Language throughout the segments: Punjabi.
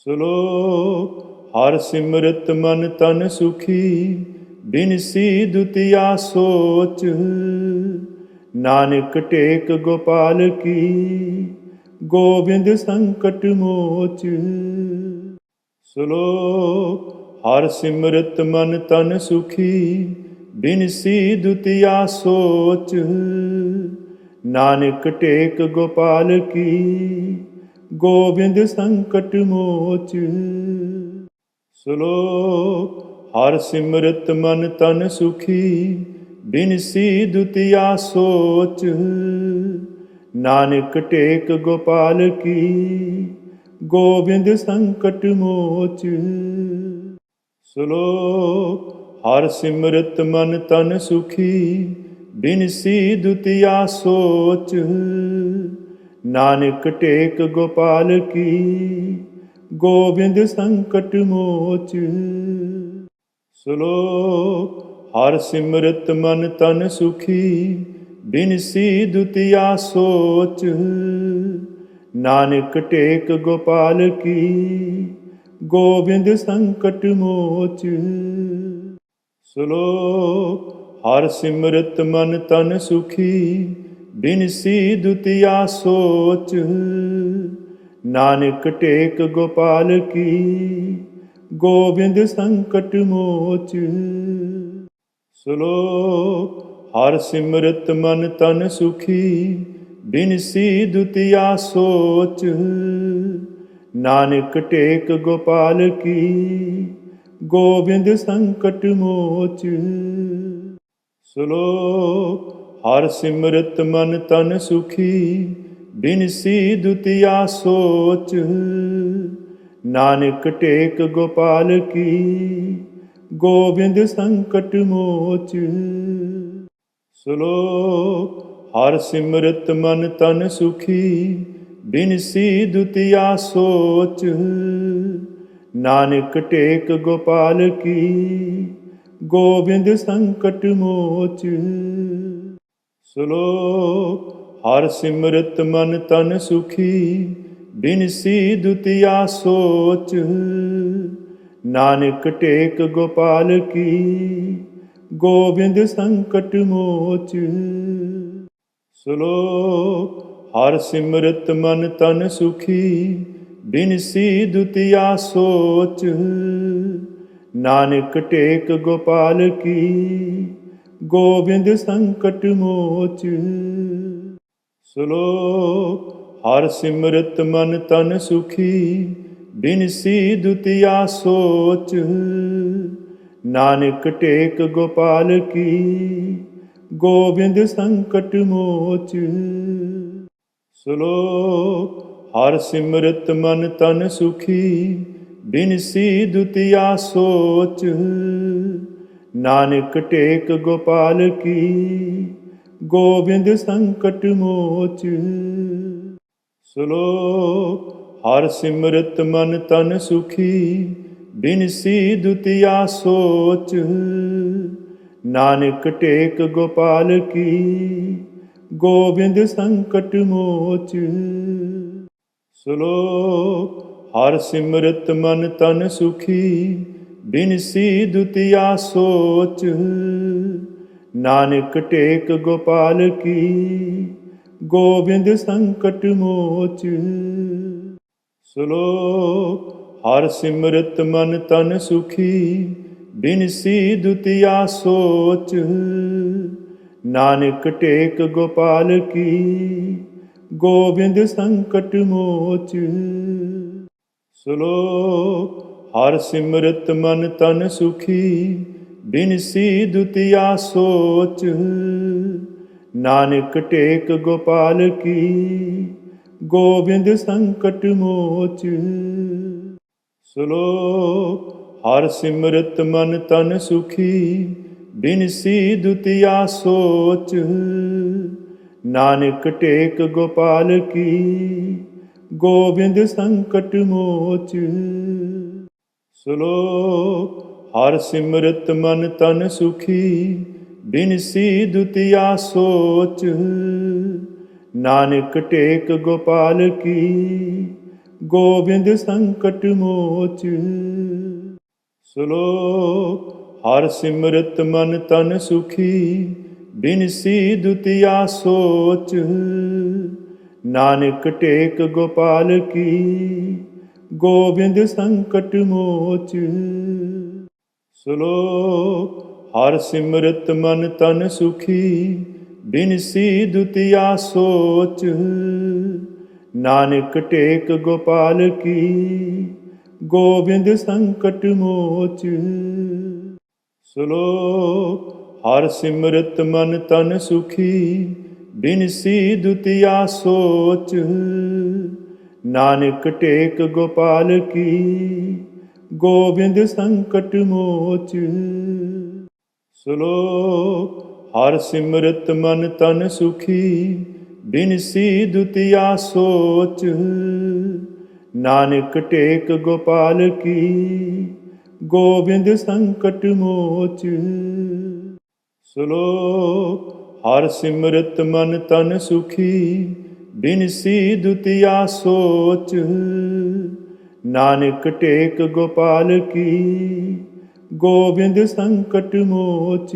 ਸ਼ਲੋਕ ਹਰ ਸਿਮਰਤ ਮਨ ਤਨ ਸੁਖੀ ਬਿਨਸੀ ਦੁਤੀਆ ਸੋਚ। ਨਾਨਕ ਟੇਕ ਗੋਪਾਲ ਕੀ, ਗੋਬਿੰਦ ਸੰਕਟ ਮੋਚ। ਸ਼ਲੋਕ ਹਰ ਸਿਮਰਤ ਮਨ ਤਨ ਸੁਖੀ ਬਿਨਸੀ ਦੁਤੀਆ ਸੋਚ। ਨਾਨਕ ਟੇਕ ਗੋਪਾਲ ਕੀ ਗੋਬਿੰਦ ਸੰਕਟ ਮੋਚ। ਸ਼ਲੋਕ, ਹਰ ਸਿਮਰਤ ਮਨ ਤਨ ਸੁਖੀ ਬਿਨਸੀ ਦੁਤੀਆ ਸੋਚ। ਨਾਨਕ ਟੇਕ ਗੋਪਾਲ ਕੀ, ਗੋਬਿੰਦ ਸੰਕਟ ਮੋਚ। ਸ਼ਲੋਕ, ਹਰ ਸਿਮਰਤ ਮਨ ਤਨ ਸੁਖੀ ਬਿਨਸੀ ਦੁਤੀਆ ਸੋਚ। ਨਾਨਕ ਟੇਕ ਗੋਪਾਲ ਕੀ, ਗੋਬਿੰਦ ਸੰਕਟ ਮੋਚ। ਸ਼ਲੋਕ, ਹਰ ਸਿਮਰਤ ਮਨ ਤਨ ਸੁਖੀ ਬਿਨਸੀ ਦੁਤੀਆ ਸੋਚ। ਨਾਨਕ ਟੇਕ ਗੋਪਾਲ ਕੀ, ਗੋਬਿੰਦ ਸੰਕਟ ਮੋਚ। ਸ਼ਲੋਕ, ਹਰ ਸਿਮਰਤ ਮਨ ਤਨ ਸੁਖੀ ਬਿਨਸੀ ਦੁਤੀਆ ਸੋਚ। ਨਾਨਕ ਟੇਕ ਗੋਪਾਲ ਕੀ, ਗੋਬਿੰਦ ਸੰਕਟ ਮੋਚ। ਸ਼ਲੋਕ, ਹਰ ਸਿਮਰਤ ਮਨ ਤਨ ਸੁਖੀ ਬਿਨਸੀ ਦੁਤੀਆ ਸੋਚ। ਨਾਨਕ ਟੇਕ ਗੋਪਾਲ ਕੀ, ਗੋਬਿੰਦ ਸੰਕਟ ਮੋਚ। ਸ਼ਲੋਕ ਹਰ ਸਿਮਰਤ ਮਨ ਤਨ ਸੁਖੀ ਬਿਨਸੀ ਦੁਤੀਆ ਸੋਚ। ਨਾਨਕ ਟੇਕ ਗੋਪਾਲ ਕੀ, ਗੋਬਿੰਦ ਸੰਕਟ ਮੋਚ। ਸ਼ਲੋਕ, ਹਰ ਸਿਮਰਤ ਮਨ ਤਨ ਸੁਖੀ ਬਿਨਸੀ ਦੁਤੀਆ ਸੋਚ। ਨਾਨਕ ਟੇਕ ਗੋਪਾਲ ਕੀ, ਗੋਬਿੰਦ ਸੰਕਟ ਮੋਚ। ਸ਼ਲੋਕ ਹਰ ਸਿਮਰਤ ਮਨ ਤਨ ਸੁਖੀ ਬਿਨਸੀ ਦੁਤੀਆ ਸੋਚ। ਨਾਨਕ ਟੇਕ ਗੋਪਾਲ ਕੀ, ਗੋਬਿੰਦ ਸੰਕਟ ਮੋਚ। ਸ਼ਲੋਕ ਹਰ ਸਿਮਰਤ ਮਨ ਤਨ ਸੁਖੀ ਬਿਨਸੀ ਦੁਤੀਆ ਸੋਚ। ਨਾਨਕ ਟੇਕ ਗੋਪਾਲ ਕੀ ਗੋਬਿੰਦ ਸੰਕਟ ਮੋਚ। ਸ਼ਲੋਕ, ਹਰ ਸਿਮਰਤ ਮਨ ਤਨ ਸੁਖੀ ਬਿਨਸੀ ਦੁਤੀਆ ਸੋਚ। ਨਾਨਕ ਟੇਕ ਗੋਪਾਲ ਕੀ, ਗੋਬਿੰਦ ਸੰਕਟ ਮੋਚ। ਸ਼ਲੋਕ, ਹਰ ਸਿਮਰਤ ਮਨ ਤਨ ਸੁਖੀ ਬਿਨਸੀ ਦੁਤੀਆ ਸੋਚ। ਨਾਨਕ ਟੇਕ ਗੋਪਾਲ ਕੀ, ਗੋਬਿੰਦ ਸੰਕਟ ਮੋਚ। ਸ਼ਲੋਕ, ਹਰ ਸਿਮਰਤ ਮਨ ਤਨ ਸੁਖੀ ਬਿਨਸੀ ਦੁਤੀਆ ਸੋਚ। ਨਾਨਕ ਟੇਕ ਗੋਪਾਲ ਕੀ, ਗੋਬਿੰਦ ਸੰਕਟ ਮੋਚ। ਸ਼ਲੋਕ, ਹਰ ਸਿਮਰਤ ਮਨ ਤਨ ਸੁਖੀ ਬਿਨਸੀ ਦੁਤੀਆ ਸੋਚ। ਨਾਨਕ ਟੇਕ ਗੋਪਾਲ ਕੀ, ਗੋਬਿੰਦ ਸੰਕਟ ਮੋਚ। ਸ਼ਲੋਕ, ਹਰ ਸਿਮਰਤ ਮਨ ਤਨ ਸੁਖੀ ਬਿਨਸੀ ਦੁਤੀਆ ਸੋਚ। ਨਾਨਕ ਟੇਕ ਗੋਪਾਲ ਕੀ, ਗੋਬਿੰਦ ਸੰਕਟ ਮੋਚ। ਸ਼ਲੋਕ ਹਰ ਸਿਮਰਤ ਮਨ ਤਨ ਸੁਖੀ ਬਿਨਸੀ ਦੁਤੀਆ ਸੋਚ। ਨਾਨਕ ਟੇਕ ਗੋਪਾਲ ਕੀ, ਗੋਬਿੰਦ ਸੰਕਟ ਮੋਚ। ਸ਼ਲੋਕ, ਹਰ ਸਿਮਰਤ ਮਨ ਤਨ ਸੁਖੀ ਬਿਨਸੀ ਦੁਤੀਆ ਸੋਚ। ਨਾਨਕ ਟੇਕ ਗੋਪਾਲ ਕੀ, ਗੋਬਿੰਦ ਸੰਕਟ ਮੋਚ। ਸ਼ਲੋਕ ਹਰ ਸਿਮਰਤ ਮਨ ਤਨ ਸੁਖੀ ਬਿਨਸੀ ਦੁਤੀਆ ਸੋਚ। ਨਾਨਕ ਟੇਕ ਗੋਪਾਲ ਕੀ, ਗੋਬਿੰਦ ਸੰਕਟ ਮੋਚ। ਸ਼ਲੋਕ ਹਰ ਸਿਮਰਤ ਮਨ ਤਨ ਸੁਖੀ ਬਿਨਸੀ ਦੁਤੀਆ ਸੋਚ। ਨਾਨਕ ਟੇਕ ਗੋਪਾਲ ਕੀ ਗੋਬਿੰਦ ਸੰਕਟ ਮੋਚ। ਸ਼ਲੋਕ, ਹਰ ਸਿਮਰਤ ਮਨ ਤਨ ਸੁਖੀ ਬਿਨਸੀ ਦੁਤੀਆ ਸੋਚ। ਨਾਨਕ ਟੇਕ ਗੋਪਾਲ ਕੀ, ਗੋਬਿੰਦ ਸੰਕਟ ਮੋਚ। ਸ਼ਲੋਕ, ਹਰ ਸਿਮਰਤ ਮਨ ਤਨ ਸੁਖੀ ਬਿਨਸੀ ਦੁਤੀਆ ਸੋਚ। ਨਾਨਕ ਟੇਕ ਗੋਪਾਲ ਕੀ, ਗੋਬਿੰਦ ਸੰਕਟ ਮੋਚ। ਸ਼ਲੋਕ, ਹਰ ਸਿਮਰਤ ਮਨ ਤਨ ਸੁਖੀ ਬਿਨਸੀ ਦੁਤੀਆ ਸੋਚ। ਨਾਨਕ ਟੇਕ ਗੋਪਾਲ ਕੀ, ਗੋਬਿੰਦ ਸੰਕਟ ਮੋਚ। ਸ਼ਲੋਕ, ਹਰ ਸਿਮਰਤ ਮਨ ਤਨ ਸੁਖੀ ਬਿਨਸੀ ਦੁਤੀਆ ਸੋਚ। ਨਾਨਕ ਟੇਕ ਗੋਪਾਲ ਕੀ, ਗੋਬਿੰਦ ਸੰਕਟ ਮੋਚ।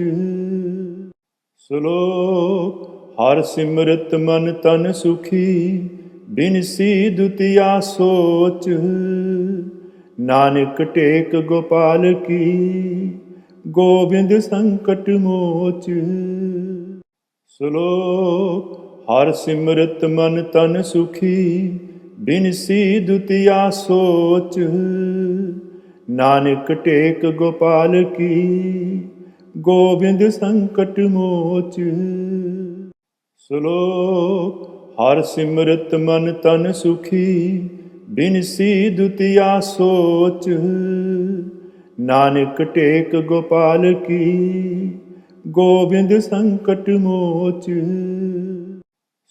ਸ਼ਲੋਕ, ਹਰ ਸਿਮਰਤ ਮਨ ਤਨ ਸੁਖੀ ਬਿਨਸੀ ਦੁਤੀਆ ਸੋਚ। ਨਾਨਕ ਟੇਕ ਗੋਪਾਲ ਕੀ, ਗੋਬਿੰਦ ਸੰਕਟ ਮੋਚ। ਸ਼ਲੋਕ ਹਰ ਸਿਮਰਤ ਮਨ ਤਨ ਸੁਖੀ ਬਿਨਸੀ ਦੁਤੀਆ ਸੋਚ। ਨਾਨਕ ਟੇਕ ਗੋਪਾਲ ਕੀ, ਗੋਬਿੰਦ ਸੰਕਟ ਮੋਚ। ਸ਼ਲੋਕ, ਹਰ ਸਿਮਰਤ ਮਨ ਤਨ ਸੁਖੀ ਬਿਨਸੀ ਦੁਤੀਆ ਸੋਚ। ਨਾਨਕ ਟੇਕ ਗੋਪਾਲ ਕੀ, ਗੋਬਿੰਦ ਸੰਕਟ ਮੋਚ।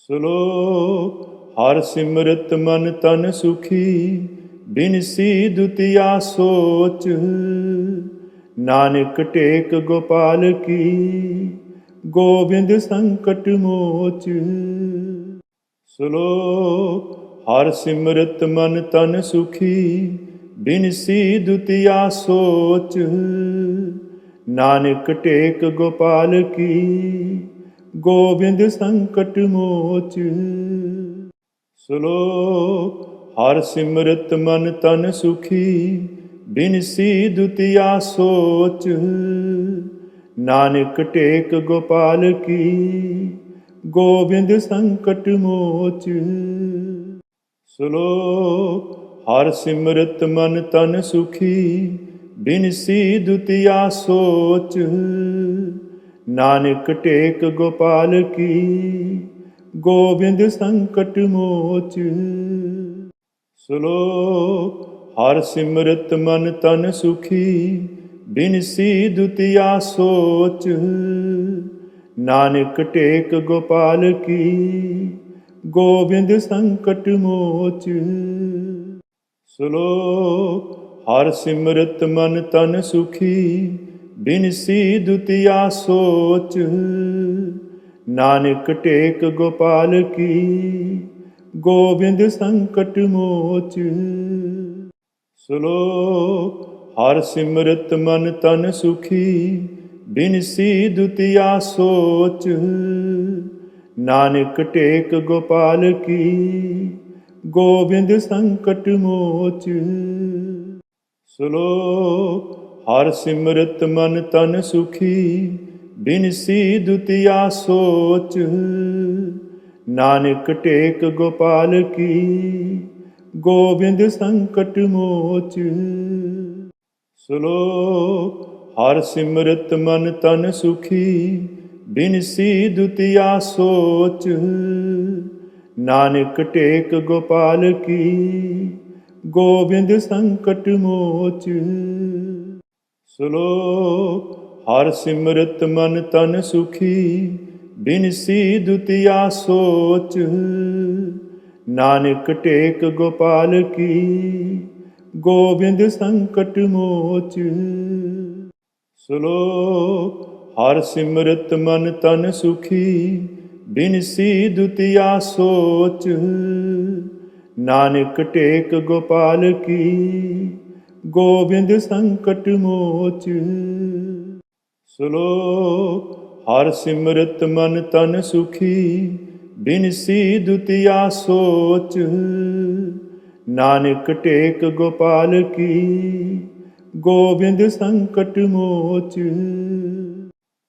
ਸ਼ਲੋਕ ਹਰ ਸਿਮਰਤ ਮਨ ਤਨ ਸੁਖੀ ਬਿਨਸੀ ਦੁਤੀਆ ਸੋਚ। ਨਾਨਕ ਟੇਕ ਗੋਪਾਲ ਕੀ, ਗੋਬਿੰਦ ਸੰਕਟ ਮੋਚ। ਸ਼ਲੋਕ ਹਰ ਸਿਮਰਤ ਮਨ ਤਨ ਸੁਖੀ ਬਿਨਸੀ ਦੁਤੀਆ ਸੋਚ। ਨਾਨਕ ਟੇਕ ਗੋਪਾਲ ਕੀ ਗੋਬਿੰਦ ਸੰਕਟ ਮੋਚ। ਸ਼ਲੋਕ, ਹਰ ਸਿਮਰਤ ਮਨ ਤਨ ਸੁਖੀ ਬਿਨਸੀ ਦੁਤੀਆ ਸੋਚ। ਨਾਨਕ ਟੇਕ ਗੋਪਾਲ ਕੀ, ਗੋਬਿੰਦ ਸੰਕਟ ਮੋਚ। ਸ਼ਲੋਕ, ਹਰ ਸਿਮਰਤ ਮਨ ਤਨ ਸੁਖੀ ਬਿਨਸੀ ਦੁਤੀਆ ਸੋਚ। ਨਾਨਕ ਟੇਕ ਗੋਪਾਲ ਕੀ, ਗੋਬਿੰਦ ਸੰਕਟ ਮੋਚ। ਸ਼ਲੋਕ, ਹਰ ਸਿਮਰਤ ਮਨ ਤਨ ਸੁਖੀ ਬਿਨਸੀ ਦੁਤੀਆ ਸੋਚ। ਨਾਨਕ ਟੇਕ ਗੋਪਾਲ ਕੀ, ਗੋਬਿੰਦ ਸੰਕਟ ਮੋਚ। ਸ਼ਲੋਕ, ਹਰ ਸਿਮਰਤ ਮਨ ਤਨ ਸੁਖੀ ਬਿਨਸੀ ਦੁਤੀਆ ਸੋਚ। ਨਾਨਕ ਟੇਕ ਗੋਪਾਲ ਕੀ, ਗੋਬਿੰਦ ਸੰਕਟ ਮੋਚ। ਸ਼ਲੋਕ, ਹਰ ਸਿਮਰਤ ਮਨ ਤਨ ਸੁਖੀ ਬਿਨਸੀ ਦੁਤੀਆ ਸੋਚ। ਨਾਨਕ ਟੇਕ ਗੋਪਾਲ ਕੀ, ਗੋਬਿੰਦ ਸੰਕਟ ਮੋਚ। ਸ਼ਲੋਕ ਹਰ ਸਿਮਰਤ ਮਨ ਤਨ ਸੁਖੀ ਬਿਨਸੀ ਦੁਤੀਆ ਸੋਚ। ਨਾਨਕ ਟੇਕ ਗੋਪਾਲ ਕੀ, ਗੋਬਿੰਦ ਸੰਕਟ ਮੋਚ। ਸ਼ਲੋਕ, ਹਰ ਸਿਮਰਤ ਮਨ ਤਨ ਸੁਖੀ ਬਿਨਸੀ ਦੁਤੀਆ ਸੋਚ। ਨਾਨਕ ਟੇਕ ਗੋਪਾਲ ਕੀ, ਗੋਬਿੰਦ ਸੰਕਟ ਮੋਚ। ਸ਼ਲੋਕ, ਹਰ ਸਿਮਰਤ ਮਨ ਤਨ ਸੁਖੀ ਬਿਨਸੀ ਦੁਤੀਆ ਸੋਚ। ਨਾਨਕ ਟੇਕ ਗੋਪਾਲ ਕੀ, ਗੋਬਿੰਦ ਸੰਕਟ ਮੋਚ। ਸ਼ਲੋਕ, ਹਰ ਸਿਮਰਤ ਮਨ ਤਨ ਸੁਖੀ ਬਿਨਸੀ ਦੁਤੀਆ ਸੋਚ। ਨਾਨਕ ਟੇਕ ਗੋਪਾਲ ਕੀ ਗੋਬਿੰਦ ਸੰਕਟ ਮੋਚ। ਸ਼ਲੋਕ, ਹਰ ਸਿਮਰਤ ਮਨ ਤਨ ਸੁਖੀ ਬਿਨਸੀ ਦੁਤੀਆ ਸੋਚ। ਨਾਨਕ ਟੇਕ ਗੋਪਾਲ ਕੀ, ਗੋਬਿੰਦ ਸੰਕਟ ਮੋਚ।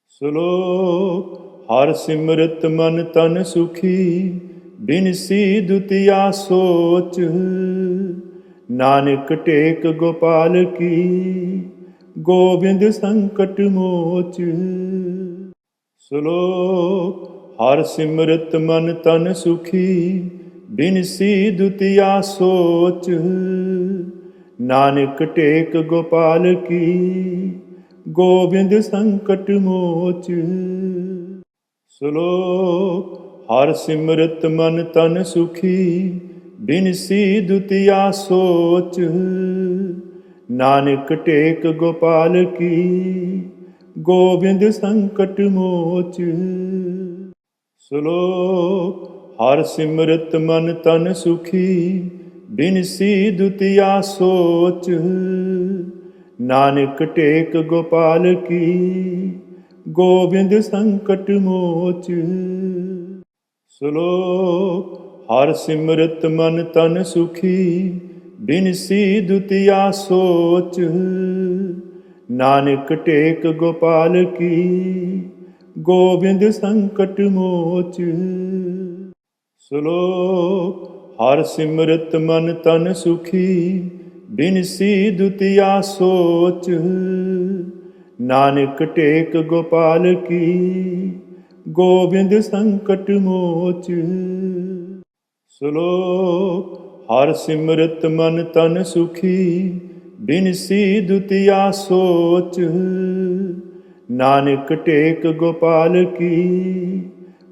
ਸ਼ਲੋਕ, ਹਰ ਸਿਮਰਤ ਮਨ ਤਨ ਸੁਖੀ ਬਿਨਸੀ ਦੁਤੀਆ ਸੋਚ। ਨਾਨਕ ਟੇਕ ਗੋਪਾਲ ਕੀ, ਗੋਬਿੰਦ ਸੰਕਟ ਮੋਚ। ਸ਼ਲੋਕ, ਹਰ ਸਿਮਰਤ ਮਨ ਤਨ ਸੁਖੀ ਬਿਨਸੀ ਦੁਤੀਆ ਸੋਚ। ਨਾਨਕ ਟੇਕ ਗੋਪਾਲ ਕੀ, ਗੋਬਿੰਦ ਸੰਕਟ ਮੋਚ। ਸ਼ਲੋਕ, ਹਰ ਸਿਮਰਤ ਮਨ ਤਨ ਸੁਖੀ ਬਿਨਸੀ ਦੁਤੀਆ ਸੋਚ। ਨਾਨਕ ਟੇਕ ਗੋਪਾਲ ਕੀ, ਗੋਬਿੰਦ ਸੰਕਟ ਮੋਚ। ਸ਼ਲੋਕ, ਹਰ ਸਿਮਰਤ ਮਨ ਤਨ ਸੁਖੀ ਬਿਨਸੀ ਦੁਤੀਆ ਸੋਚ। ਨਾਨਕ ਟੇਕ ਗੋਪਾਲ ਕੀ, ਗੋਬਿੰਦ ਸੰਕਟ ਮੋਚ। ਸ਼ਲੋਕ ਹਰ ਸਿਮਰਤ ਮਨ ਤਨ ਸੁਖੀ ਬਿਨਸੀ ਦੁਤੀਆ ਸੋਚ। ਨਾਨਕ ਟੇਕ ਗੋਪਾਲ ਕੀ, ਗੋਬਿੰਦ ਸੰਕਟ ਮੋਚ। ਸ਼ਲੋਕ, ਹਰ ਸਿਮਰਤ ਮਨ ਤਨ ਸੁਖੀ ਬਿਨਸੀ ਦੁਤੀਆ ਸੋਚ। ਨਾਨਕ ਟੇਕ ਗੋਪਾਲ ਕੀ, ਗੋਬਿੰਦ ਸੰਕਟ ਮੋਚ। ਸ਼ਲੋਕ ਹਰ ਸਿਮਰਤ ਮਨ ਤਨ ਸੁਖੀ ਬਿਨਸੀ ਦੁਤੀਆ ਸੋਚ। ਨਾਨਕ ਟੇਕ ਗੋਪਾਲ ਕੀ,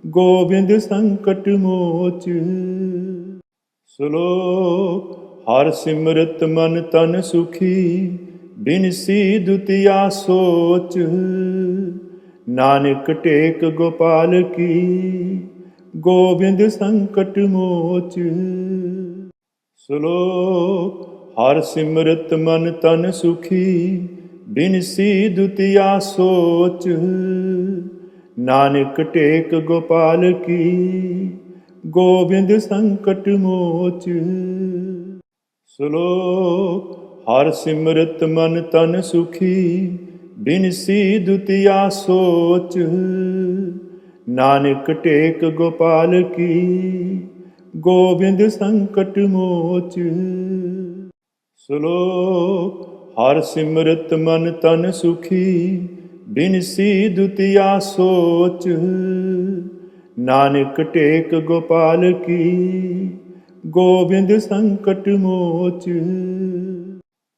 ਗੋਬਿੰਦ ਸੰਕਟ ਮੋਚ। ਸ਼ਲੋਕ ਹਰ ਸਿਮਰਤ ਮਨ ਤਨ ਸੁਖੀ ਬਿਨਸੀ ਦੁਤੀਆ ਸੋਚ। ਨਾਨਕ ਟੇਕ ਗੋਪਾਲ ਕੀ ਗੋਬਿੰਦ ਸੰਕਟ ਮੋਚ। ਸ਼ਲੋਕ, ਹਰ ਸਿਮਰਤ ਮਨ ਤਨ ਸੁਖੀ ਬਿਨਸੀ ਦੁਤੀਆ ਸੋਚ। ਨਾਨਕ ਟੇਕ ਗੋਪਾਲ ਕੀ, ਗੋਬਿੰਦ ਸੰਕਟ ਮੋਚ। ਸ਼ਲੋਕ, ਹਰ ਸਿਮਰਤ ਮਨ ਤਨ ਸੁਖੀ ਬਿਨਸੀ ਦੁਤੀਆ ਸੋਚ। ਨਾਨਕ ਟੇਕ ਗੋਪਾਲ ਕੀ, ਗੋਬਿੰਦ ਸੰਕਟ ਮੋਚ। ਸ਼ਲੋਕ, ਹਰ ਸਿਮਰਤ ਮਨ ਤਨ ਸੁਖੀ ਬਿਨਸੀ ਦੁਤੀਆ ਸੋਚ। ਨਾਨਕ ਟੇਕ ਗੋਪਾਲ ਕੀ, ਗੋਬਿੰਦ ਸੰਕਟ ਮੋਚ।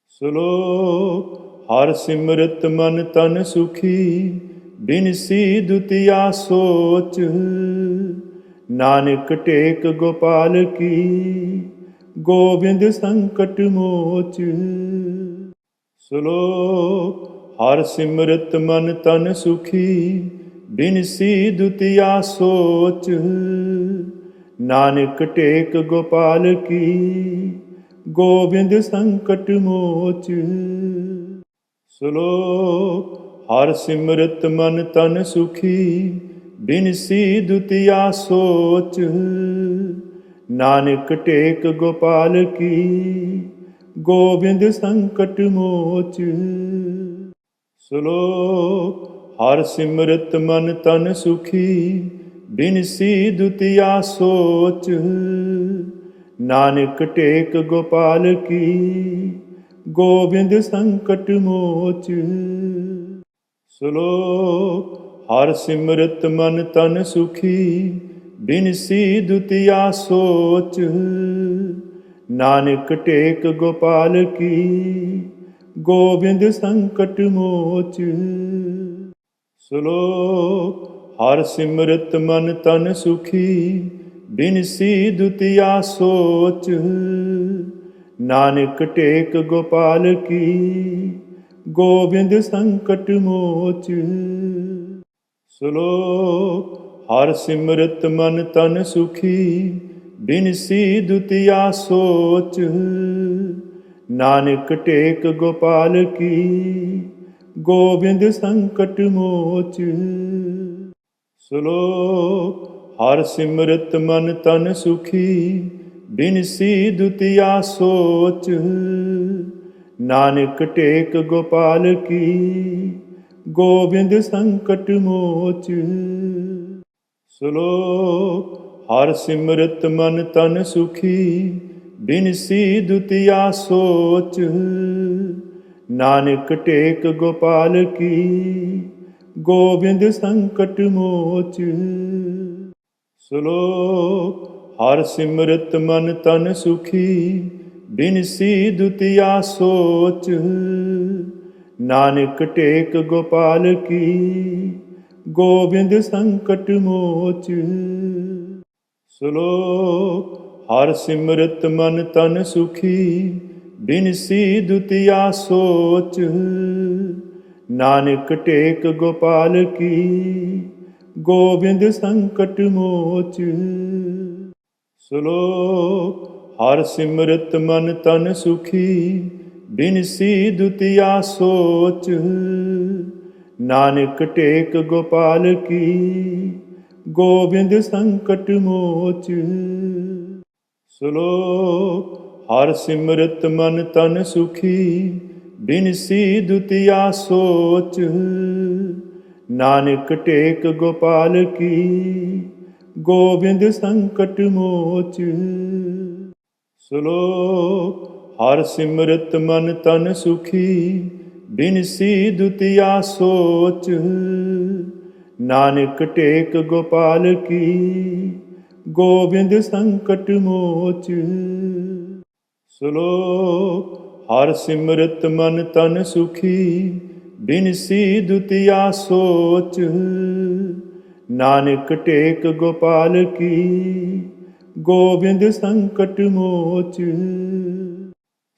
ਸ਼ਲੋਕ, ਹਰ ਸਿਮਰਤ ਮਨ ਤਨ ਸੁਖੀ ਬਿਨਸੀ ਦੁਤੀਆ ਸੋਚ। ਨਾਨਕ ਟੇਕ ਗੋਪਾਲ ਕੀ, ਗੋਬਿੰਦ ਸੰਕਟ ਮੋਚ। ਸ਼ਲੋਕ, ਹਰ ਸਿਮਰਤ ਮਨ ਤਨ ਸੁਖੀ ਬਿਨਸੀ ਦੁਤੀਆ ਸੋਚ। ਨਾਨਕ ਟੇਕ ਗੋਪਾਲ ਕੀ, ਗੋਬਿੰਦ ਸੰਕਟ ਮੋਚ। ਸ਼ਲੋਕ ਹਰ ਸਿਮਰਤ ਮਨ ਤਨ ਸੁਖੀ ਬਿਨਸੀ ਦੁਤੀਆ ਸੋਚ। ਨਾਨਕ ਟੇਕ ਗੋਪਾਲ ਕੀ, ਗੋਬਿੰਦ ਸੰਕਟ ਮੋਚ। ਸ਼ਲੋਕ, ਹਰ ਸਿਮਰਤ ਮਨ ਤਨ ਸੁਖੀ ਬਿਨਸੀ ਦੁਤੀਆ ਸੋਚ। ਨਾਨਕ ਟੇਕ ਗੋਪਾਲ ਕੀ, ਗੋਬਿੰਦ ਸੰਕਟ ਮੋਚ। ਸ਼ਲੋਕ, ਹਰ ਸਿਮਰਤ ਮਨ ਤਨ ਸੁਖੀ ਬਿਨਸੀ ਦੁਤੀਆ ਸੋਚ। ਨਾਨਕ ਟੇਕ ਗੋਪਾਲ ਕੀ, ਗੋਬਿੰਦ ਸੰਕਟ ਮੋਚ। ਸ਼ਲੋਕ, ਹਰ ਸਿਮਰਤ ਮਨ ਤਨ ਸੁਖੀ ਬਿਨਸੀ ਦੁਤੀਆ ਸੋਚ। ਨਾਨਕ ਟੇਕ ਗੋਪਾਲ ਕੀ ਗੋਬਿੰਦ ਸੰਕਟ ਮੋਚ। ਸ਼ਲੋਕ, ਹਰ ਸਿਮਰਤ ਮਨ ਤਨ ਸੁਖੀ ਬਿਨਸੀ ਦੁਤੀਆ ਸੋਚ। ਨਾਨਕ ਟੇਕ ਗੋਪਾਲ ਕੀ, ਗੋਬਿੰਦ ਸੰਕਟ ਮੋਚ। ਸ਼ਲੋਕ, ਹਰ ਸਿਮਰਤ ਮਨ ਤਨ ਸੁਖੀ ਬਿਨਸੀ ਦੁਤੀਆ ਸੋਚ। ਨਾਨਕ ਟੇਕ ਗੋਪਾਲ ਕੀ, ਗੋਬਿੰਦ ਸੰਕਟ ਮੋਚ। ਸ਼ਲੋਕ, ਹਰ ਸਿਮਰਤ ਮਨ ਤਨ ਸੁਖੀ ਬਿਨਸੀ ਦੁਤੀਆ ਸੋਚ। ਨਾਨਕ ਟੇਕ ਗੋਪਾਲ ਕੀ, ਗੋਬਿੰਦ ਸੰਕਟ ਮੋਚ। ਸ਼ਲੋਕ, ਹਰ ਸਿਮਰਤ ਮਨ ਤਨ ਸੁਖੀ ਬਿਨਸੀ ਦੁਤੀਆ ਸੋਚ। ਨਾਨਕ ਟੇਕ ਗੋਪਾਲ ਕੀ, ਗੋਬਿੰਦ ਸੰਕਟ ਮੋਚ। ਸ਼ਲੋਕ, ਹਰ ਸਿਮਰਤ ਮਨ ਤਨ ਸੁਖੀ ਬਿਨਸੀ ਦੁਤੀਆ ਸੋਚ। ਨਾਨਕ ਟੇਕ ਗੋਪਾਲ ਕੀ, ਗੋਬਿੰਦ ਸੰਕਟ ਮੋਚ। ਸ਼ਲੋਕ ਹਰ ਸਿਮਰਤ ਮਨ ਤਨ ਸੁਖੀ ਬਿਨਸੀ ਦੁਤੀਆ ਸੋਚ। ਨਾਨਕ ਟੇਕ ਗੋਪਾਲ ਕੀ, ਗੋਬਿੰਦ ਸੰਕਟ ਮੋਚ। ਸ਼ਲੋਕ, ਹਰ ਸਿਮਰਤ ਮਨ ਤਨ ਸੁਖੀ ਬਿਨਸੀ ਦੁਤੀਆ ਸੋਚ। ਨਾਨਕ ਟੇਕ ਗੋਪਾਲ ਕੀ, ਗੋਬਿੰਦ ਸੰਕਟ ਮੋਚ। ਸ਼ਲੋਕ ਹਰ ਸਿਮਰਤ ਮਨ ਤਨ ਸੁਖੀ ਬਿਨਸੀ ਦੁਤੀਆ ਸੋਚ। ਨਾਨਕ ਟੇਕ ਗੋਪਾਲ ਕੀ, ਗੋਬਿੰਦ ਸੰਕਟ ਮੋਚ। ਸ਼ਲੋਕ ਹਰ ਸਿਮਰਤ ਮਨ ਤਨ ਸੁਖੀ ਬਿਨਸੀ ਦੁਤੀਆ ਸੋਚ। ਨਾਨਕ ਟੇਕ ਗੋਪਾਲ ਕੀ ਗੋਬਿੰਦ ਸੰਕਟ ਮੋਚ।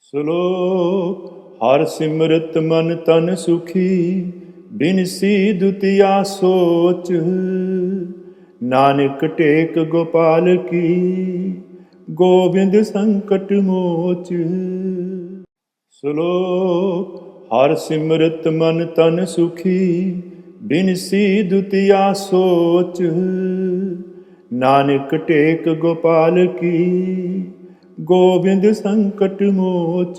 ਸ਼ਲੋਕ, ਹਰ ਸਿਮਰਤ ਮਨ ਤਨ ਸੁਖੀ ਬਿਨਸੀ ਦੁਤੀਆ ਸੋਚ। ਨਾਨਕ ਟੇਕ ਗੋਪਾਲ ਕੀ, ਗੋਬਿੰਦ ਸੰਕਟ ਮੋਚ। ਸ਼ਲੋਕ, ਹਰ ਸਿਮਰਤ ਮਨ ਤਨ ਸੁਖੀ ਬਿਨਸੀ ਦੁਤੀਆ ਸੋਚ। ਨਾਨਕ ਟੇਕ ਗੋਪਾਲ ਕੀ, ਗੋਬਿੰਦ ਸੰਕਟ ਮੋਚ।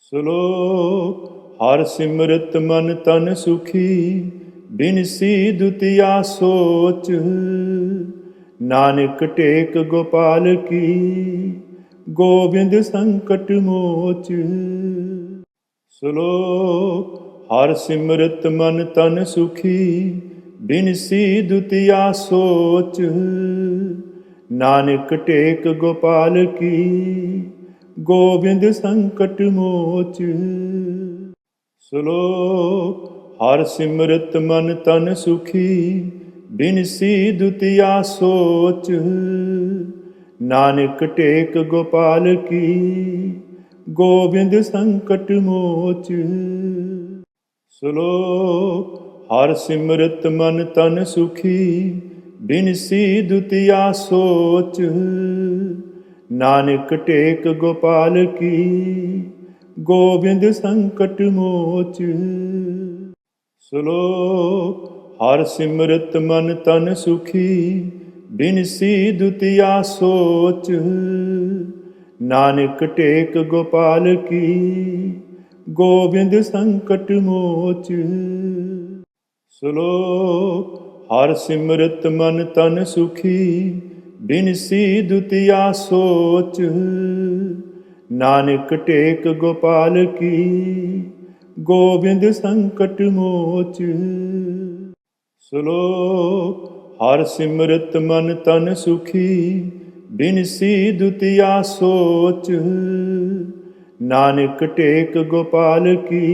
ਸ਼ਲੋਕ, ਹਰ ਸਿਮਰਤ ਮਨ ਤਨ ਸੁਖੀ ਬਿਨਸੀ ਦੁਤੀਆ ਸੋਚ। ਨਾਨਕ ਟੇਕ ਗੋਪਾਲ ਕੀ, ਗੋਬਿੰਦ ਸੰਕਟ ਮੋਚ। ਸ਼ਲੋਕ, ਹਰ ਸਿਮਰਤ ਮਨ ਤਨ ਸੁਖੀ ਬਿਨਸੀ ਦੁਤੀਆ ਸੋਚ। ਨਾਨਕ ਟੇਕ ਗੋਪਾਲ ਕੀ, ਗੋਬਿੰਦ ਸੰਕਟ ਮੋਚ। ਸ਼ਲੋਕ, ਹਰ ਸਿਮਰਤ ਮਨ ਤਨ ਸੁਖੀ ਬਿਨਸੀ ਦੁਤੀਆ ਸੋਚ। ਨਾਨਕ ਟੇਕ ਗੋਪਾਲ ਕੀ, ਗੋਬਿੰਦ ਸੰਕਟ ਮੋਚ। ਸ਼ਲੋਕ ਹਰ ਸਿਮਰਤ ਮਨ ਤਨ ਸੁਖੀ ਬਿਨਸੀ ਦੁਤੀਆ ਸੋਚ। ਨਾਨਕ ਟੇਕ ਗੋਪਾਲ ਕੀ, ਗੋਬਿੰਦ ਸੰਕਟ ਮੋਚ। ਸ਼ਲੋਕ, ਹਰ ਸਿਮਰਤ ਮਨ ਤਨ ਸੁਖੀ ਬਿਨਸੀ ਦੁਤੀਆ ਸੋਚ। ਨਾਨਕ ਟੇਕ ਗੋਪਾਲ ਕੀ, ਗੋਬਿੰਦ ਸੰਕਟ ਮੋਚ। ਸ਼ਲੋਕ ਹਰ ਸਿਮਰਤ ਮਨ ਤਨ ਸੁਖੀ ਬਿਨਸੀ ਦੁਤੀਆ ਸੋਚ। ਨਾਨਕ ਟੇਕ ਗੋਪਾਲ ਕੀ, ਗੋਬਿੰਦ ਸੰਕਟ ਮੋਚ। ਸ਼ਲੋਕ ਹਰ ਸਿਮਰਤ ਮਨ ਤਨ ਸੁਖੀ ਬਿਨਸੀ ਦੁਤੀਆ ਸੋਚ। ਨਾਨਕ ਟੇਕ ਗੋਪਾਲ ਕੀ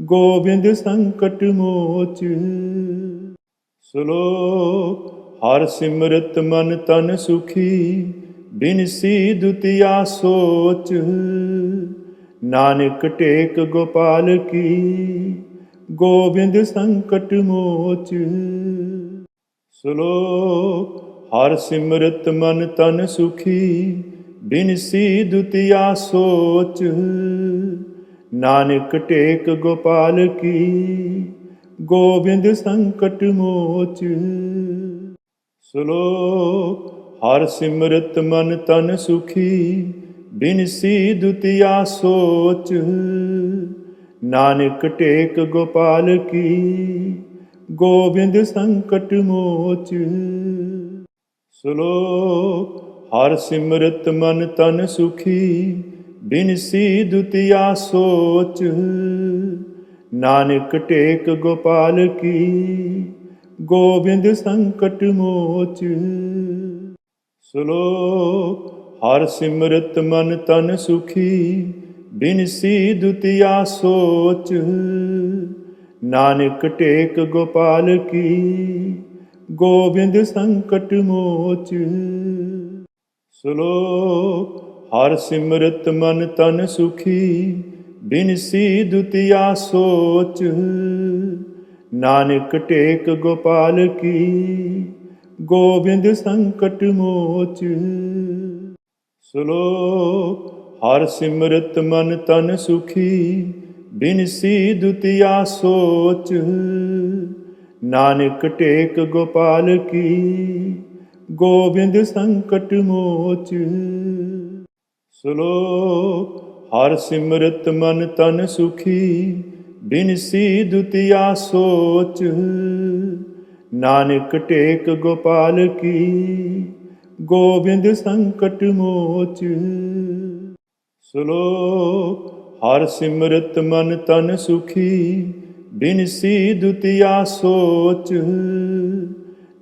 ਗੋਬਿੰਦ ਸੰਕਟ ਮੋਚ। ਸ਼ਲੋਕ, ਹਰ ਸਿਮਰਤ ਮਨ ਤਨ ਸੁਖੀ ਬਿਨਸੀ ਦੁਤੀਆ ਸੋਚ। ਨਾਨਕ ਟੇਕ ਗੋਪਾਲ ਕੀ, ਗੋਬਿੰਦ ਸੰਕਟ ਮੋਚ। ਸ਼ਲੋਕ, ਹਰ ਸਿਮਰਤ ਮਨ ਤਨ ਸੁਖੀ ਬਿਨਸੀ ਦੁਤੀਆ ਸੋਚ। ਨਾਨਕ ਟੇਕ ਗੋਪਾਲ ਕੀ, ਗੋਬਿੰਦ ਸੰਕਟ ਮੋਚ। ਸ਼ਲੋਕ, ਹਰ ਸਿਮਰਤ ਮਨ ਤਨ ਸੁਖੀ ਬਿਨਸੀ ਦੁਤੀਆ ਸੋਚ। ਨਾਨਕ ਟੇਕ ਗੋਪਾਲ ਕੀ, ਗੋਬਿੰਦ ਸੰਕਟ ਮੋਚ। ਸ਼ਲੋਕ, ਹਰ ਸਿਮਰਤ ਮਨ ਤਨ ਸੁਖੀ ਬਿਨਸੀ ਦੁਤੀਆ ਸੋਚ। ਨਾਨਕ ਟੇਕ ਗੋਪਾਲ ਕੀ, ਗੋਬਿੰਦ ਸੰਕਟ ਮੋਚ। ਸ਼ਲੋਕ, ਹਰ ਸਿਮਰਤ ਮਨ ਤਨ ਸੁਖੀ ਬਿਨਸੀ ਦੁਤੀਆ ਸੋਚ। ਨਾਨਕ ਟੇਕ ਗੋਪਾਲ ਕੀ, ਗੋਬਿੰਦ ਸੰਕਟ ਮੋਚ। ਸ਼ਲੋਕ ਹਰ ਸਿਮਰਤ ਮਨ ਤਨ ਸੁਖੀ ਬਿਨਸੀ ਦੁਤੀਆ ਸੋਚ। ਨਾਨਕ ਟੇਕ ਗੋਪਾਲ ਕੀ, ਗੋਬਿੰਦ ਸੰਕਟ ਮੋਚ। ਸ਼ਲੋਕ, ਹਰ ਸਿਮਰਤ ਮਨ ਤਨ ਸੁਖੀ ਬਿਨਸੀ ਦੁਤੀਆ ਸੋਚ। ਨਾਨਕ ਟੇਕ ਗੋਪਾਲ ਕੀ, ਗੋਬਿੰਦ ਸੰਕਟ ਮੋਚ। ਸ਼ਲੋਕ ਹਰ ਸਿਮਰਤ ਮਨ ਤਨ ਸੁਖੀ ਬਿਨਸੀ ਦੁਤੀਆ ਸੋਚ। ਨਾਨਕ ਟੇਕ ਗੋਪਾਲ ਕੀ, ਗੋਬਿੰਦ ਸੰਕਟ ਮੋਚ। ਸ਼ਲੋਕ ਹਰ ਸਿਮਰਤ ਮਨ ਤਨ ਸੁਖੀ ਬਿਨਸੀ ਦੁਤੀਆ ਸੋਚ।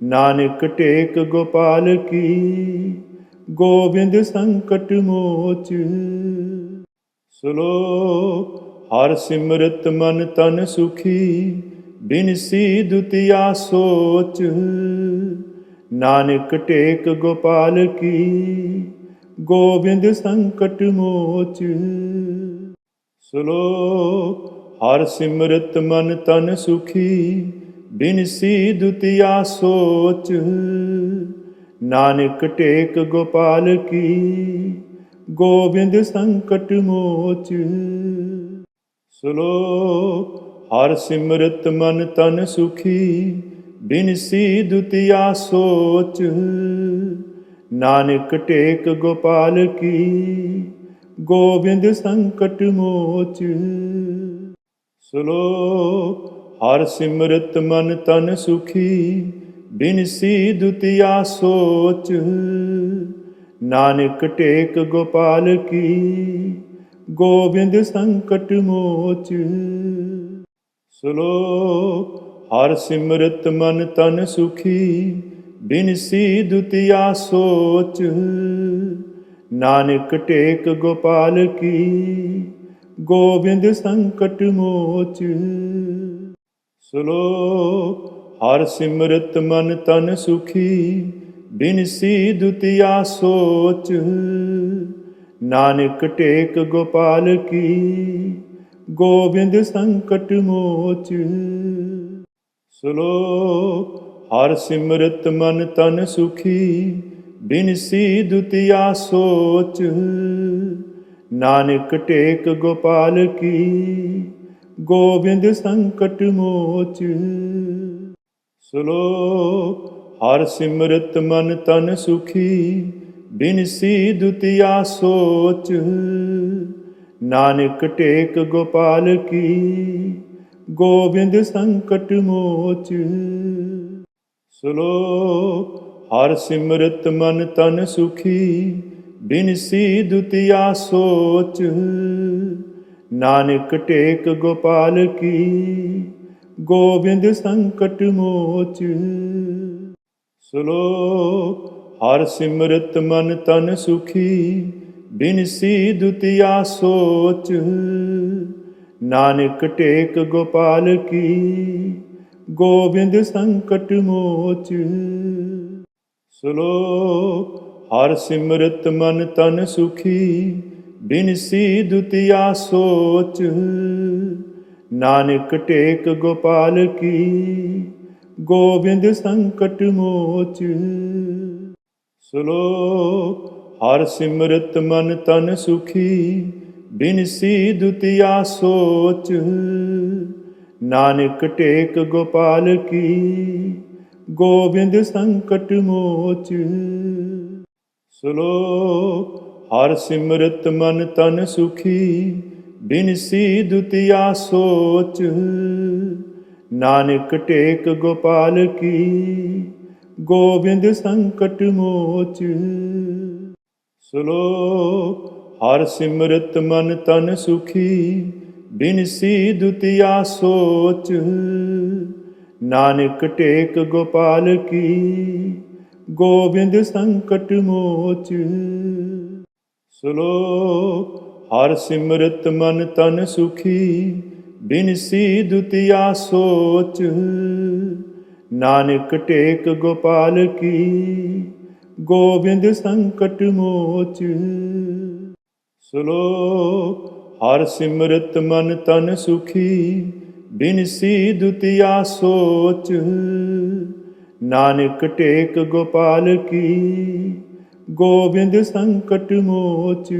ਨਾਨਕ ਟੇਕ ਗੋਪਾਲ ਕੀ ਗੋਬਿੰਦ ਸੰਕਟ ਮੋਚ। ਸ਼ਲੋਕ, ਹਰ ਸਿਮਰਤ ਮਨ ਤਨ ਸੁਖੀ ਬਿਨਸੀ ਦੁਤੀਆ ਸੋਚ। ਨਾਨਕ ਟੇਕ ਗੋਪਾਲ ਕੀ, ਗੋਬਿੰਦ ਸੰਕਟ ਮੋਚ। ਸ਼ਲੋਕ, ਹਰ ਸਿਮਰਤ ਮਨ ਤਨ ਸੁਖੀ ਬਿਨਸੀ ਦੁਤੀਆ ਸੋਚ। ਨਾਨਕ ਟੇਕ ਗੋਪਾਲ ਕੀ, ਗੋਬਿੰਦ ਸੰਕਟ ਮੋਚ। ਸ਼ਲੋਕ, ਹਰ ਸਿਮਰਤ ਮਨ ਤਨ ਸੁਖੀ ਬਿਨਸੀ ਦੁਤੀਆ ਸੋਚ। ਨਾਨਕ ਟੇਕ ਗੋਪਾਲ ਕੀ, ਗੋਬਿੰਦ ਸੰਕਟ ਮੋਚ। ਸ਼ਲੋਕ, ਹਰ ਸਿਮਰਤ ਮਨ ਤਨ ਸੁਖੀ ਬਿਨਸੀ ਦੁਤੀਆ ਸੋਚ। ਨਾਨਕ ਟੇਕ ਗੋਪਾਲ ਕੀ, ਗੋਬਿੰਦ ਸੰਕਟ ਮੋਚ। ਸ਼ਲੋਕ, ਹਰ ਸਿਮਰਤ ਮਨ ਤਨ ਸੁਖੀ ਬਿਨਸੀ ਦੁਤੀਆ ਸੋਚ। ਨਾਨਕ ਟੇਕ ਗੋਪਾਲ ਕੀ, ਗੋਬਿੰਦ ਸੰਕਟ ਮੋਚ। ਸ਼ਲੋਕ ਹਰ ਸਿਮਰਤ ਮਨ ਤਨ ਸੁਖੀ ਬਿਨਸੀ ਦੁਤੀਆ ਸੋਚ। ਨਾਨਕ ਟੇਕ ਗੋਪਾਲ ਕੀ, ਗੋਬਿੰਦ ਸੰਕਟ ਮੋਚ। ਸ਼ਲੋਕ, ਹਰ ਸਿਮਰਤ ਮਨ ਤਨ ਸੁਖੀ ਬਿਨਸੀ ਦੁਤੀਆ ਸੋਚ। ਨਾਨਕ ਟੇਕ ਗੋਪਾਲ ਕੀ, ਗੋਬਿੰਦ ਸੰਕਟ ਮੋਚ। ਸ਼ਲੋਕ ਹਰ ਸਿਮਰਤ ਮਨ ਤਨ ਸੁਖੀ ਬਿਨਸੀ ਦੁਤੀਆ ਸੋਚ। ਨਾਨਕ ਟੇਕ ਗੋਪਾਲ ਕੀ, ਗੋਬਿੰਦ ਸੰਕਟ ਮੋਚ। ਸ਼ਲੋਕ ਹਰ ਸਿਮਰਤ ਮਨ ਤਨ ਸੁਖੀ ਬਿਨਸੀ ਦੁਤੀਆ ਸੋਚ। ਨਾਨਕ ਟੇਕ ਗੋਪਾਲ ਕੀ ਗੋਬਿੰਦ ਸੰਕਟ ਮੋਚ। ਸ਼ਲੋਕ, ਹਰ ਸਿਮਰਤ ਮਨ ਤਨ ਸੁਖੀ ਬਿਨਸੀ ਦੁਤੀਆ ਸੋਚ। ਨਾਨਕ ਟੇਕ ਗੋਪਾਲ ਕੀ, ਗੋਬਿੰਦ ਸੰਕਟ ਮੋਚ। ਸ਼ਲੋਕ, ਹਰ ਸਿਮਰਤ ਮਨ ਤਨ ਸੁਖੀ ਬਿਨਸੀ ਦੁਤੀਆ ਸੋਚ। ਨਾਨਕ ਟੇਕ ਗੋਪਾਲ ਕੀ, ਗੋਬਿੰਦ ਸੰਕਟ ਮੋਚ। ਸ਼ਲੋਕ, ਹਰ ਸਿਮਰਤ ਮਨ ਤਨ ਸੁਖੀ ਬਿਨਸੀ ਦੁਤੀਆ ਸੋਚ। ਨਾਨਕ ਟੇਕ ਗੋਪਾਲ ਕੀ, ਗੋਬਿੰਦ ਸੰਕਟ ਮੋਚ। ਸ਼ਲੋਕ, ਹਰ ਸਿਮਰਤ ਮਨ ਤਨ ਸੁਖੀ ਬਿਨਸੀ ਦੁਤੀਆ ਸੋਚ। ਨਾਨਕ ਟੇਕ ਗੋਪਾਲ ਕੀ, ਗੋਬਿੰਦ ਸੰਕਟ ਮੋਚ। ਸ਼ਲੋਕ, ਹਰ ਸਿਮਰਤ ਮਨ ਤਨ ਸੁਖੀ ਬਿਨਸੀ ਦੁਤੀਆ ਸੋਚ। ਨਾਨਕ ਟੇਕ ਗੋਪਾਲ ਕੀ, ਗੋਬਿੰਦ ਸੰਕਟ ਮੋਚ। ਸ਼ਲੋਕ ਹਰ ਸਿਮਰਤ ਮਨ ਤਨ ਸੁਖੀ ਬਿਨਸੀ ਦੁਤੀਆ ਸੋਚ। ਨਾਨਕ ਟੇਕ ਗੋਪਾਲ ਕੀ, ਗੋਬਿੰਦ ਸੰਕਟ ਮੋਚ। ਸ਼ਲੋਕ, ਹਰ ਸਿਮਰਤ ਮਨ ਤਨ ਸੁਖੀ ਬਿਨਸੀ ਦੁਤੀਆ ਸੋਚ। ਨਾਨਕ ਟੇਕ ਗੋਪਾਲ ਕੀ, ਗੋਬਿੰਦ ਸੰਕਟ ਮੋਚ।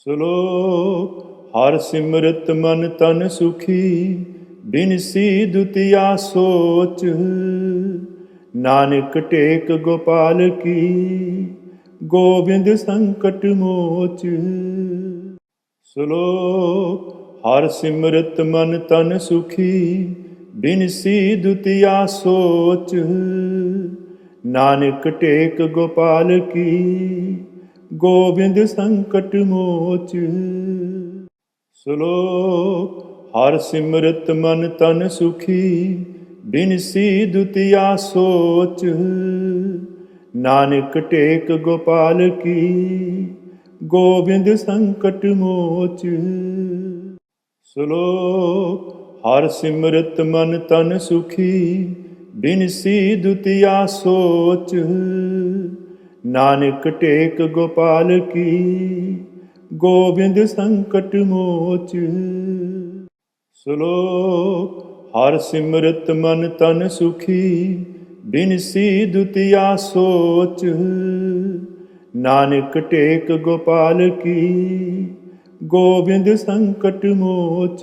ਸ਼ਲੋਕ ਹਰ ਸਿਮਰਤ ਮਨ ਤਨ ਸੁਖੀ ਬਿਨਸੀ ਦੁਤੀਆ ਸੋਚ। ਨਾਨਕ ਟੇਕ ਗੋਪਾਲ ਕੀ, ਗੋਬਿੰਦ ਸੰਕਟ ਮੋਚ। ਸ਼ਲੋਕ ਹਰ ਸਿਮਰਤ ਮਨ ਤਨ ਸੁਖੀ ਬਿਨਸੀ ਦੁਤੀਆ ਸੋਚ। ਨਾਨਕ ਟੇਕ ਗੋਪਾਲ ਕੀ ਗੋਬਿੰਦ ਸੰਕਟ ਮੋਚ। ਸ਼ਲੋਕ, ਹਰ ਸਿਮਰਤ ਮਨ ਤਨ ਸੁਖੀ ਬਿਨਸੀ ਦੁਤੀਆ ਸੋਚ। ਨਾਨਕ ਟੇਕ ਗੋਪਾਲ ਕੀ, ਗੋਬਿੰਦ ਸੰਕਟ ਮੋਚ। ਸ਼ਲੋਕ, ਹਰ ਸਿਮਰਤ ਮਨ ਤਨ ਸੁਖੀ ਬਿਨਸੀ ਦੁਤੀਆ ਸੋਚ। ਨਾਨਕ ਟੇਕ ਗੋਪਾਲ ਕੀ, ਗੋਬਿੰਦ ਸੰਕਟ ਮੋਚ। ਸ਼ਲੋਕ, ਹਰ ਸਿਮਰਤ ਮਨ ਤਨ ਸੁਖੀ ਬਿਨਸੀ ਦੁਤੀਆ ਸੋਚ। ਨਾਨਕ ਟੇਕ ਗੋਪਾਲ ਕੀ, ਗੋਬਿੰਦ ਸੰਕਟ ਮੋਚ।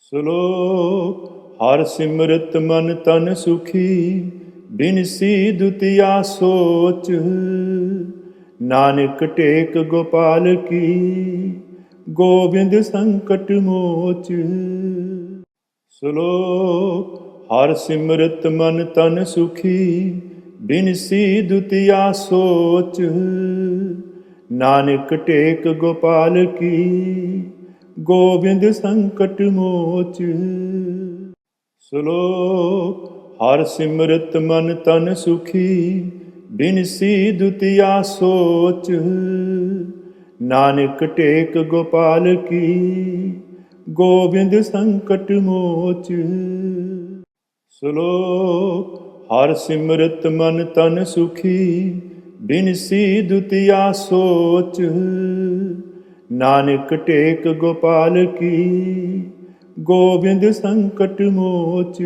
ਸ਼ਲੋਕ, ਹਰ ਸਿਮਰਤ ਮਨ ਤਨ ਸੁਖੀ ਬਿਨਸੀ ਦੁਤੀਆ ਸੋਚ। ਨਾਨਕ ਟੇਕ ਗੋਪਾਲ ਕੀ, ਗੋਬਿੰਦ ਸੰਕਟ ਮੋਚ। ਸ਼ਲੋਕ, ਹਰ ਸਿਮਰਤ ਮਨ ਤਨ ਸੁਖੀ ਬਿਨਸੀ ਦੁਤੀਆ ਸੋਚ। ਨਾਨਕ ਟੇਕ ਗੋਪਾਲ ਕੀ, ਗੋਬਿੰਦ ਸੰਕਟ ਮੋਚ। ਸ਼ਲੋਕ ਹਰ ਸਿਮਰਤ ਮਨ ਤਨ ਸੁਖੀ ਬਿਨਸੀ ਦੁਤੀਆ ਸੋਚ। ਨਾਨਕ ਟੇਕ ਗੋਪਾਲ ਕੀ, ਗੋਬਿੰਦ ਸੰਕਟ ਮੋਚ। ਸ਼ਲੋਕ, ਹਰ ਸਿਮਰਤ ਮਨ ਤਨ ਸੁਖੀ ਬਿਨਸੀ ਦੁਤੀਆ ਸੋਚ। ਨਾਨਕ ਟੇਕ ਗੋਪਾਲ ਕੀ, ਗੋਬਿੰਦ ਸੰਕਟ ਮੋਚ।